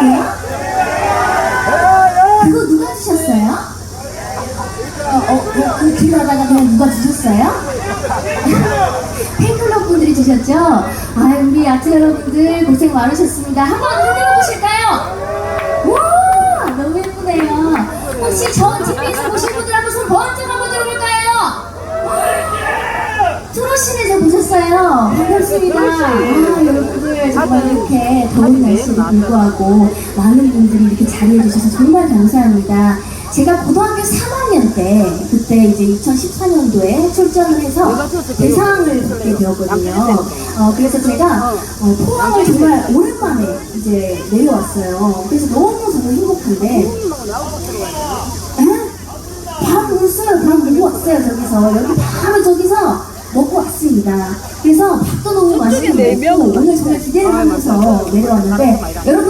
아니에요? 그거 누가 주셨어요? 어, 어, 어, 그 길가다가 그냥 누가 주셨어요? 팬클럽 분들이 주셨죠? 아, 우리 아트 여러분들 고생 많으셨습니다. 한번 흔들어 보실까요? 와, 너무 예쁘네요. 혹시 전 TV에서 보신 분들 한번 손 번쩍 한번 들어볼까요? 트로신에서 보셨어요? 반갑습니다. 아, 여러분들 정말 이렇게 더운 날씨에도 불구하고 많은 분들이 이렇게 자리해주셔서 정말 감사합니다. 제가 고등학교 3학년 때 그때 이제 2014년도에 출전을 해서 대상을 받게 되었거든요. 어, 그래서 제가 어, 포항을 정말 오랜만에 이제 내려왔어요. 그래서 너무 정말 행복한데 에? 밥 먹었어요. 밥 먹고 왔어요. 저기서 여기 저기서 먹고 왔습니다. 그래서 밥도 너무 맛있게 먹고 오늘 정말 기대를 하면서 내려왔는데 여러분.